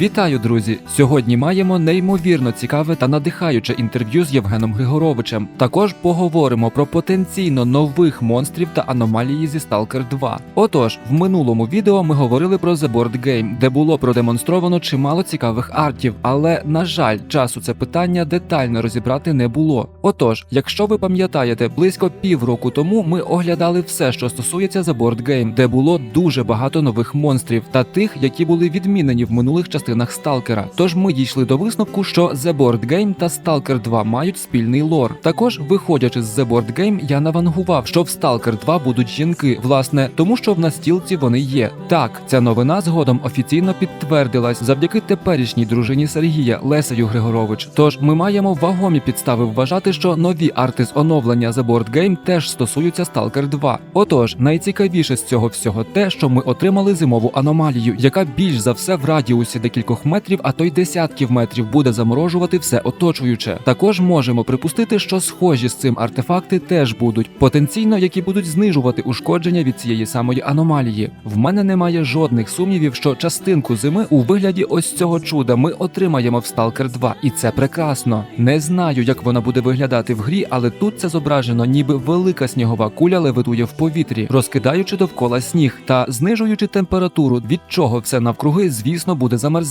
Вітаю, друзі! Сьогодні маємо неймовірно цікаве та надихаюче інтерв'ю з Євгеном Григоровичем. Також поговоримо про потенційно нових монстрів та аномалії зі Stalker 2. Отож, в минулому відео ми говорили про The Board Game, де було продемонстровано чимало цікавих артів, але на жаль, часу це питання детально розібрати не було. Отож, якщо ви пам'ятаєте, близько півроку тому ми оглядали все, що стосується The Board Game, де було дуже багато нових монстрів та тих, які були відмінені в минулих частинах Сталкера. Тож ми дійшли до висновку, що The Board Game та Stalker 2 мають спільний лор. Також, виходячи з The Board Game, я навангував, що в Stalker 2 будуть жінки, власне, тому що в настілці вони є. Так, ця новина згодом офіційно підтвердилась завдяки теперішній дружині Сергія Лесею Григорович. Тож ми маємо вагомі підстави вважати, що нові арти з оновлення The Board Game теж стосуються Stalker 2. Отож, найцікавіше з цього всього те, що ми отримали зимову аномалію, яка більш за все в радіусі декількох метрів, а то й десятків метрів буде заморожувати все оточуюче. Також можемо припустити, що схожі з цим артефакти теж будуть потенційно, які будуть знижувати ушкодження від цієї самої аномалії. В мене немає жодних сумнівів, що частинку зими у вигляді ось цього чуда ми отримаємо в Stalker 2, і це прекрасно. Не знаю, як вона буде виглядати в грі, але тут це зображено, ніби велика снігова куля левитує в повітрі, розкидаючи довкола сніг та знижуючи температуру, від чого все навкруги, звісно, буде замерзати.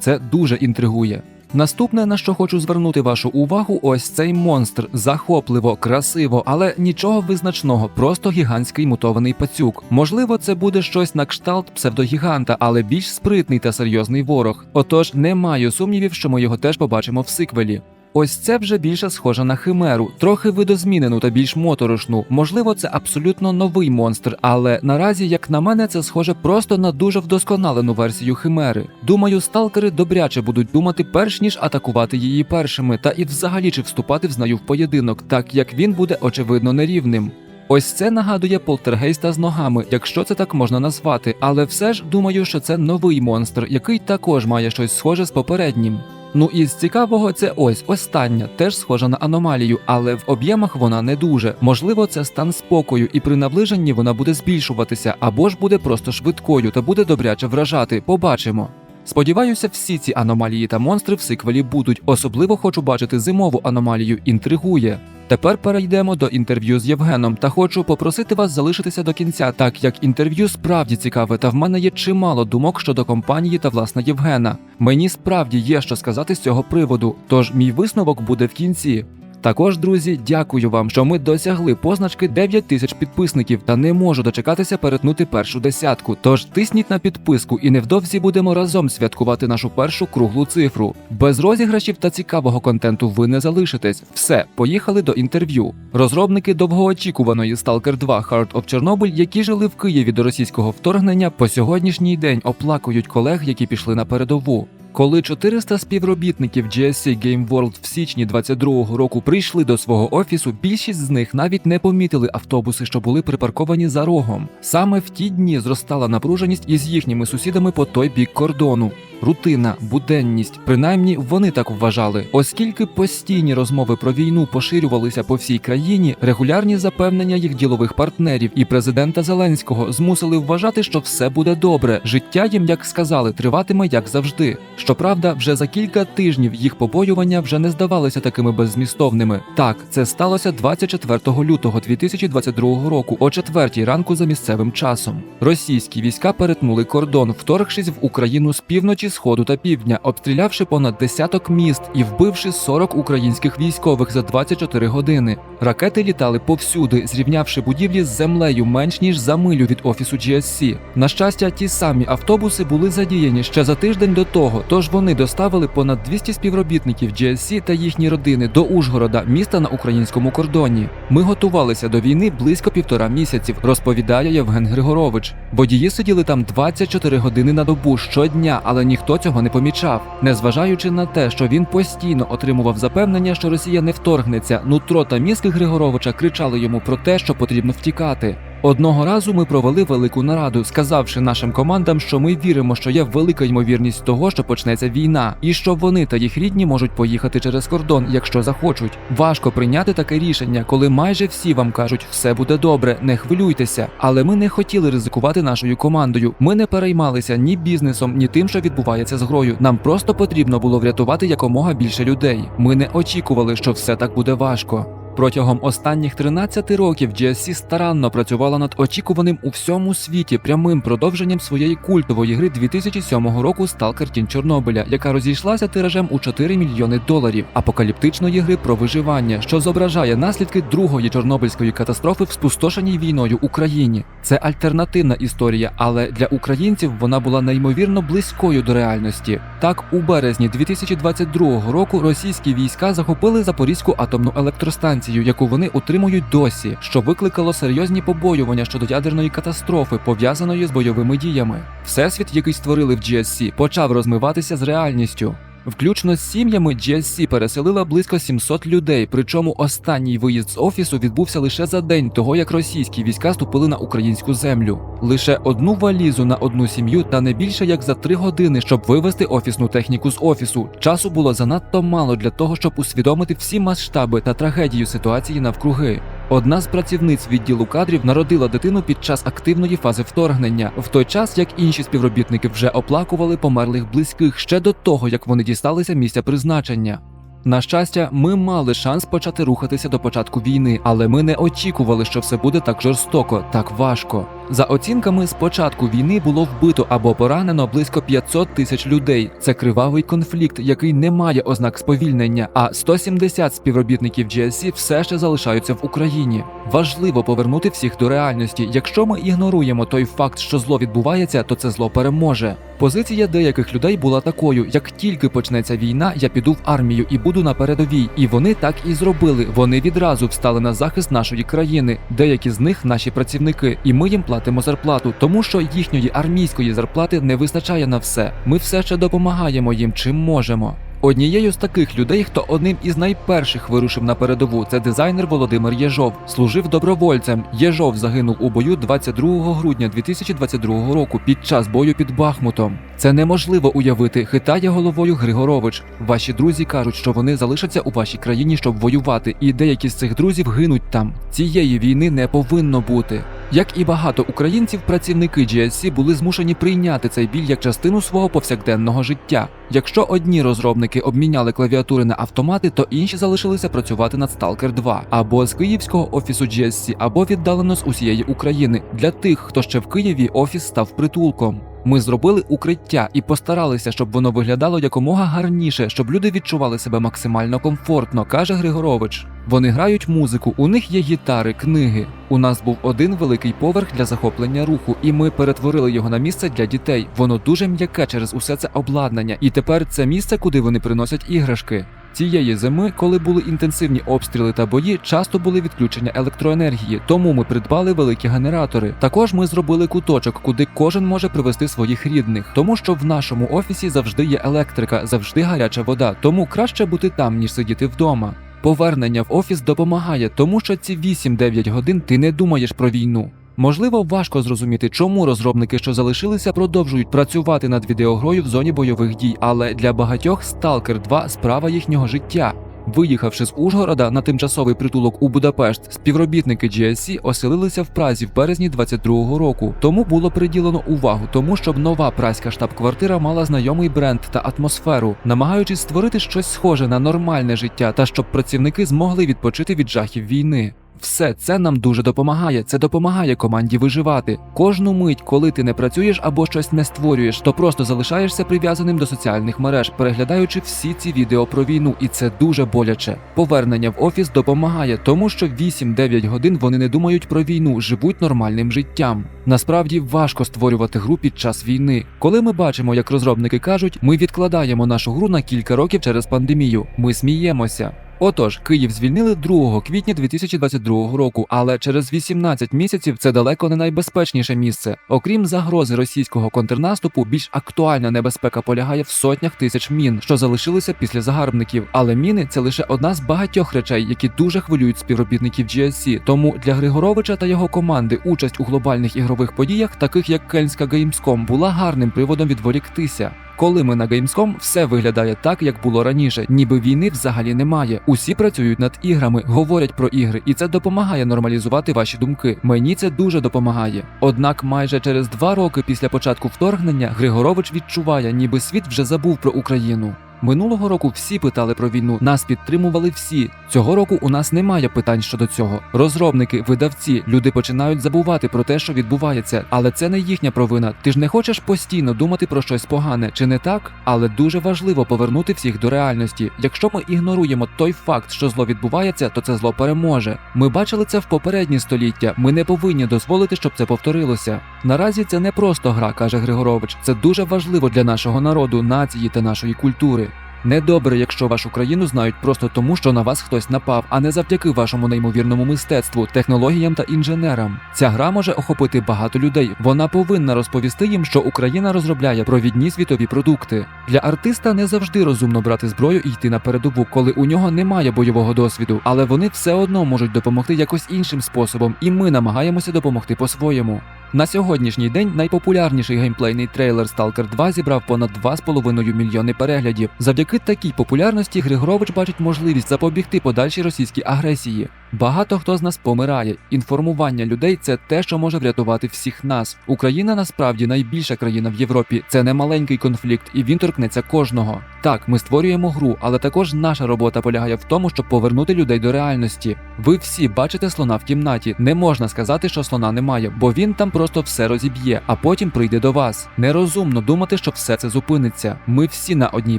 Це дуже інтригує. Наступне, на що хочу звернути вашу увагу, ось цей монстр. Захопливо, красиво, але нічого визначного, просто гігантський мутований пацюк. Можливо, це буде щось на кшталт псевдогіганта, але більш спритний та серйозний ворог. Отож, не маю сумнівів, що ми його теж побачимо в сиквелі. Ось це вже більше схоже на химеру, трохи видозмінену та більш моторошну. Можливо, це абсолютно новий монстр, але наразі, як на мене, це схоже просто на дуже вдосконалену версію химери. Думаю, сталкери добряче будуть думати, перш ніж атакувати її першими, та і взагалі чи вступати в знаю в поєдинок, так як він буде очевидно нерівним. Ось це нагадує полтергейста з ногами, якщо це так можна назвати, але все ж думаю, що це новий монстр, який також має щось схоже з попереднім. Ну і з цікавого це ось остання, теж схожа на аномалію, але в об'ємах вона не дуже. Можливо, це стан спокою, і при наближенні вона буде збільшуватися, або ж буде просто швидкою та буде добряче вражати. Побачимо. Сподіваюся, всі ці аномалії та монстри в сиквелі будуть. Особливо хочу бачити зимову аномалію. Інтригує. Тепер перейдемо до інтерв'ю з Євгеном та хочу попросити вас залишитися до кінця, так як інтерв'ю справді цікаве, та в мене є чимало думок щодо компанії та власне Євгена. Мені справді є що сказати з цього приводу, тож мій висновок буде в кінці. Також, друзі, дякую вам, що ми досягли позначки 9 тисяч підписників та не можу дочекатися перетнути першу десятку. Тож тисніть на підписку і невдовзі будемо разом святкувати нашу першу круглу цифру. Без розіграшів та цікавого контенту ви не залишитесь. Все, поїхали до інтерв'ю. Розробники довгоочікуваної Stalker 2 Heart of Chernobyl, які жили в Києві до російського вторгнення, по сьогоднішній день оплакують колег, які пішли на передову. Коли 400 співробітників GSC Game World в січні 22-го року прийшли до свого офісу, більшість з них навіть не помітили автобуси, що були припарковані за рогом. Саме в ті дні зростала напруженість із їхніми сусідами по той бік кордону. Рутина, буденність, принаймні вони так вважали, оскільки постійні розмови про війну поширювалися по всій країні, регулярні запевнення їх ділових партнерів і президента Зеленського змусили вважати, що все буде добре. Життя їм, як сказали, триватиме як завжди. Щоправда, вже за кілька тижнів їх побоювання вже не здавалися такими беззмістовними. Так, це сталося 24 лютого 2022 року, о 4 ранку за місцевим часом. Російські війська перетнули кордон, вторгшись в Україну з півночі, сходу та півдня, обстрілявши понад десяток міст і вбивши 40 українських військових за 24 години. Ракети літали повсюди, зрівнявши будівлі з землею менш ніж за милю від офісу GSC. На щастя, ті самі автобуси були задіяні ще за тиждень до того, тож вони доставили понад 200 співробітників GSC та їхні родини до Ужгорода, міста на українському кордоні. Ми готувалися до війни близько півтора місяців, розповідає Євген Григорович. Водії сиділи там 24 години на добу щодня, але ніхто цього не помічав, незважаючи на те, що він постійно отримував запевнення, що Росія не вторгнеться. Нутро та мізки Григоровича кричали йому про те, що потрібно втікати. Одного разу ми провели велику нараду, сказавши нашим командам, що ми віримо, що є велика ймовірність того, що почнеться війна, і що вони та їх рідні можуть поїхати через кордон, якщо захочуть. Важко прийняти таке рішення, коли майже всі вам кажуть, все буде добре, не хвилюйтеся. Але ми не хотіли ризикувати нашою командою. Ми не переймалися ні бізнесом, ні тим, що відбувається з грою. Нам просто потрібно було врятувати якомога більше людей. Ми не очікували, що все так буде важко. Протягом останніх 13 років GSC старанно працювала над очікуваним у всьому світі прямим продовженням своєї культової гри 2007 року Stalker Тінь Чорнобиля, яка розійшлася тиражем у 4 мільйони доларів, апокаліптичної гри про виживання, що зображає наслідки другої чорнобильської катастрофи в спустошеній війною Україні. Це альтернативна історія, але для українців вона була неймовірно близькою до реальності. Так, у березні 2022 року російські війська захопили Запорізьку атомну електростанцію, яку вони утримують досі, що викликало серйозні побоювання щодо ядерної катастрофи, пов'язаної з бойовими діями. Всесвіт, який створили в GSC, почав розмиватися з реальністю. Включно з сім'ями GSC переселила близько 700 людей, причому останній виїзд з офісу відбувся лише за день того, як російські війська ступили на українську землю. Лише одну валізу на одну сім'ю та не більше як за три години, щоб вивезти офісну техніку з офісу. Часу було занадто мало для того, щоб усвідомити всі масштаби та трагедію ситуації навкруги. Одна з працівниць відділу кадрів народила дитину під час активної фази вторгнення, в той час як інші співробітники вже оплакували померлих близьких ще до того, як вони дісталися місця призначення. На щастя, ми мали шанс почати рухатися до початку війни, але ми не очікували, що все буде так жорстоко, так важко. За оцінками, з початку війни було вбито або поранено близько 500 тисяч людей. Це кривавий конфлікт, який не має ознак сповільнення. А 170 співробітників GSC все ще залишаються в Україні. Важливо повернути всіх до реальності. Якщо ми ігноруємо той факт, що зло відбувається, то це зло переможе. Позиція деяких людей була такою: як тільки почнеться війна, я піду в армію і буду на передовій. І вони так і зробили. Вони відразу встали на захист нашої країни. Деякі з них наші працівники, і ми їм платимо зарплату, тому що їхньої армійської зарплати не вистачає на все. Ми все ще допомагаємо їм чим можемо. Однією з таких людей, хто одним із найперших вирушив на передову, це дизайнер Володимир Єжов. Служив добровольцем. Єжов загинув у бою 22 грудня 2022 року під час бою під Бахмутом. Це неможливо уявити. Хитає головою Григорович. Ваші друзі кажуть, що вони залишаться у вашій країні, щоб воювати, і деякі з цих друзів гинуть там. Цієї війни не повинно бути. Як і багато українців, працівники GSC були змушені прийняти цей біль як частину свого повсякденного життя. Якщо одні розробники обміняли клавіатури на автомати, то інші залишилися працювати над Stalker 2 або з київського офісу GSC, або віддалено з усієї України. Для тих, хто ще в Києві, офіс став притулком. Ми зробили укриття і постаралися, щоб воно виглядало якомога гарніше, щоб люди відчували себе максимально комфортно, каже Григорович. Вони грають музику, у них є гітари, книги. У нас був один великий поверх для захоплення руху, і ми перетворили його на місце для дітей. Воно дуже м'яке через усе це обладнання, і тепер це місце, куди вони приносять іграшки. Цієї зими, коли були інтенсивні обстріли та бої, часто були відключення електроенергії, тому ми придбали великі генератори. Також ми зробили куточок, куди кожен може привезти своїх рідних, тому що в нашому офісі завжди є електрика, завжди гаряча вода, тому краще бути там, ніж сидіти вдома. Повернення в офіс допомагає, тому що ці 8-9 годин ти не думаєш про війну. Можливо, важко зрозуміти, чому розробники, що залишилися, продовжують працювати над відеогрою в зоні бойових дій, але для багатьох Stalker 2 справа їхнього життя. Виїхавши з Ужгорода на тимчасовий притулок у Будапешт, співробітники GSC оселилися в Празі в березні 22-го року. Тому було приділено увагу тому, щоб нова празька штаб-квартира мала знайомий бренд та атмосферу, намагаючись створити щось схоже на нормальне життя та щоб працівники змогли відпочити від жахів війни. Все це нам дуже допомагає. Це допомагає команді виживати. Кожну мить, коли ти не працюєш або щось не створюєш, то просто залишаєшся прив'язаним до соціальних мереж, переглядаючи всі ці відео про війну, і це дуже боляче. Повернення в офіс допомагає, тому що 8-9 годин вони не думають про війну, живуть нормальним життям. Насправді важко створювати гру під час війни. Коли ми бачимо, як розробники кажуть, ми відкладаємо нашу гру на кілька років через пандемію. Ми сміємося. Отож, Київ звільнили 2 квітня 2022 року, але через 18 місяців це далеко не найбезпечніше місце. Окрім загрози російського контрнаступу, більш актуальна небезпека полягає в сотнях тисяч мін, що залишилися після загарбників. Але міни це лише одна з багатьох речей, які дуже хвилюють співробітників GSC. Тому для Григоровича та його команди участь у глобальних ігрових подіях, таких як Кельнська Gamescom, була гарним приводом відволіктися. Коли ми на Gamescom, все виглядає так, як було раніше, ніби війни взагалі немає. Усі працюють над іграми, говорять про ігри, і це допомагає нормалізувати ваші думки. Мені це дуже допомагає. Однак, майже через два роки після початку вторгнення Григорович відчуває, ніби світ вже забув про Україну. Минулого року всі питали про війну, нас підтримували всі. Цього року у нас немає питань щодо цього. Розробники, видавці, люди починають забувати про те, що відбувається, але це не їхня провина. Ти ж не хочеш постійно думати про щось погане, чи не так? Але дуже важливо повернути всіх до реальності. Якщо ми ігноруємо той факт, що зло відбувається, то це зло переможе. Ми бачили це в попередні століття. Ми не повинні дозволити, щоб це повторилося. Наразі це не просто гра, каже Григорович. Це дуже важливо для нашого народу, нації та нашої культури. Недобре, якщо вашу країну знають просто тому, що на вас хтось напав, а не завдяки вашому неймовірному мистецтву, технологіям та інженерам. Ця гра може охопити багато людей. Вона повинна розповісти їм, що Україна розробляє провідні світові продукти. Для артиста не завжди розумно брати зброю і йти на передову, коли у нього немає бойового досвіду, але вони все одно можуть допомогти якось іншим способом, і ми намагаємося допомогти по-своєму. На сьогоднішній день найпопулярніший геймплейний трейлер Stalker 2 зібрав понад 2,5 мільйони переглядів. Завдяки такій популярності Григорович бачить можливість запобігти подальшій російській агресії. Багато хто з нас помирає. Інформування людей це те, що може врятувати всіх нас. Україна насправді найбільша країна в Європі. Це не маленький конфлікт, і він торкнеться кожного. Так, ми створюємо гру, але також наша робота полягає в тому, щоб повернути людей до реальності. Ви всі бачите слона в кімнаті. Не можна сказати, що слона немає, бо він там просто все розіб'є, а потім прийде до вас. Нерозумно думати, що все це зупиниться. Ми всі на одній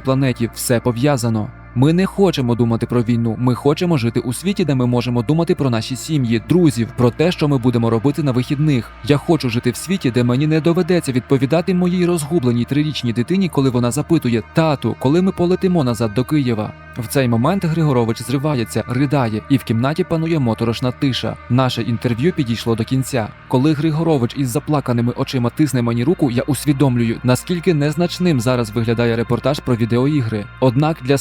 планеті, все пов'язано. Ми не хочемо думати про війну. Ми хочемо жити у світі, де ми можемо думати про наші сім'ї, друзів, про те, що ми будемо робити на вихідних. Я хочу жити в світі, де мені не доведеться відповідати моїй розгубленій трирічній дитині, коли вона запитує тату, коли ми полетимо назад до Києва. В цей момент Григорович зривається, ридає, і в кімнаті панує моторошна тиша. Наше інтерв'ю підійшло до кінця. Коли Григорович із заплаканими очима тисне мені руку, я усвідомлюю, наскільки незначним зараз виглядає репортаж про відеоігри. Однак для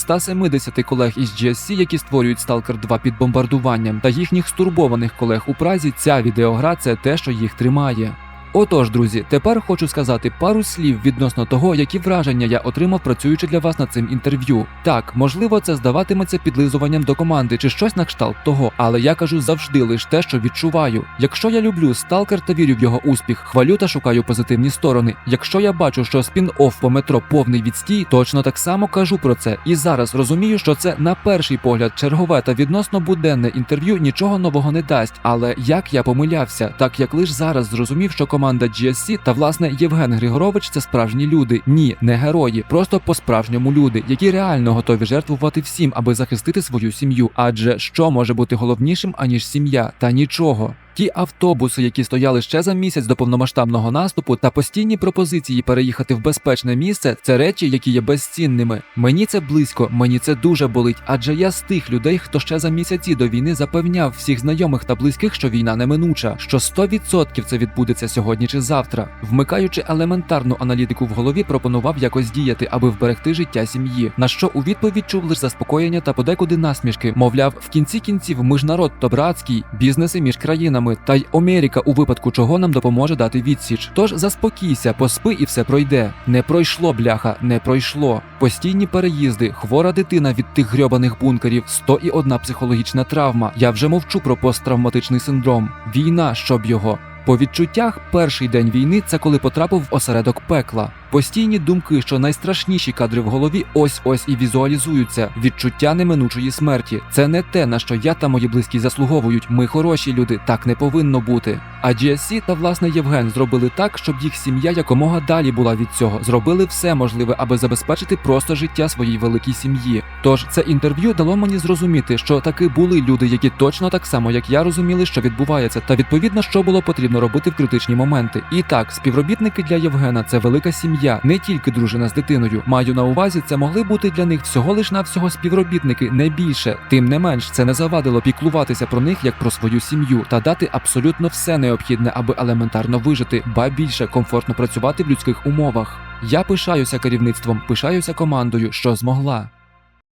170 колег із GSC, які створюють Stalker 2 під бомбардуванням, та їхніх стурбованих колег у Празі, ця відеогра це те, що їх тримає. Отож, друзі, тепер хочу сказати пару слів відносно того, які враження я отримав, працюючи для вас над цим інтерв'ю. Так, можливо, це здаватиметься підлизуванням до команди чи щось на кшталт того, але я кажу завжди лише те, що відчуваю. Якщо я люблю сталкер та вірю в його успіх, хвалю та шукаю позитивні сторони. Якщо я бачу, що спін-офф по метро повний відстій, точно так само кажу про це. І зараз розумію, що це на перший погляд чергове та відносно буденне інтерв'ю нічого нового не дасть. Але як я помилявся, так як лише зараз зрозумів, що команда GSC та власне Євген Григорович це справжні люди. Ні, не герої, просто по-справжньому люди, які реально готові жертвувати всім, аби захистити свою сім'ю. Адже що може бути головнішим аніж сім'я? Та нічого. Ті автобуси, які стояли ще за місяць до повномасштабного наступу, та постійні пропозиції переїхати в безпечне місце це речі, які є безцінними. Мені це близько, мені це дуже болить, адже я з тих людей, хто ще за місяці до війни запевняв всіх знайомих та близьких, що війна неминуча, що 100% це відбудеться сьогодні чи завтра. Вмикаючи елементарну аналітику в голові, пропонував якось діяти, аби вберегти життя сім'ї. На що у відповідь чув лише заспокоєння та подекуди насмішки. Мовляв, в кінці кінців ми ж народ то братський, бізнеси між країнами та й Америка, у випадку чого нам допоможе дати відсіч. Тож заспокійся, поспи і все пройде. Не пройшло, бляха, не пройшло. Постійні переїзди, хвора дитина від тих грьобаних бункерів, 101 психологічна травма. Я вже мовчу про посттравматичний синдром. Війна, щоб його. По відчуттях, перший день війни це коли потрапив в осередок пекла. Постійні думки, що найстрашніші кадри в голові ось ось і візуалізуються. Відчуття неминучої смерті. Це не те, на що я та мої близькі заслуговують. Ми хороші люди, так не повинно бути. А GSC та власне Євген зробили так, щоб їх сім'я якомога далі була від цього. Зробили все можливе, аби забезпечити просто життя своїй великій сім'ї. Тож це інтерв'ю дало мені зрозуміти, що таки були люди, які точно так само, як я розуміли, що відбувається, та відповідно, що було потрібно робити в критичні моменти. І так, співробітники для Євгена це велика сім'я. Сім'я, не тільки дружина з дитиною. Маю на увазі, це могли бути для них всього лиш навсього співробітники, не більше. Тим не менш, це не завадило піклуватися про них як про свою сім'ю та дати абсолютно все необхідне, аби елементарно вижити, ба більше комфортно працювати в людських умовах. Я пишаюся керівництвом, пишаюся командою, що змогла.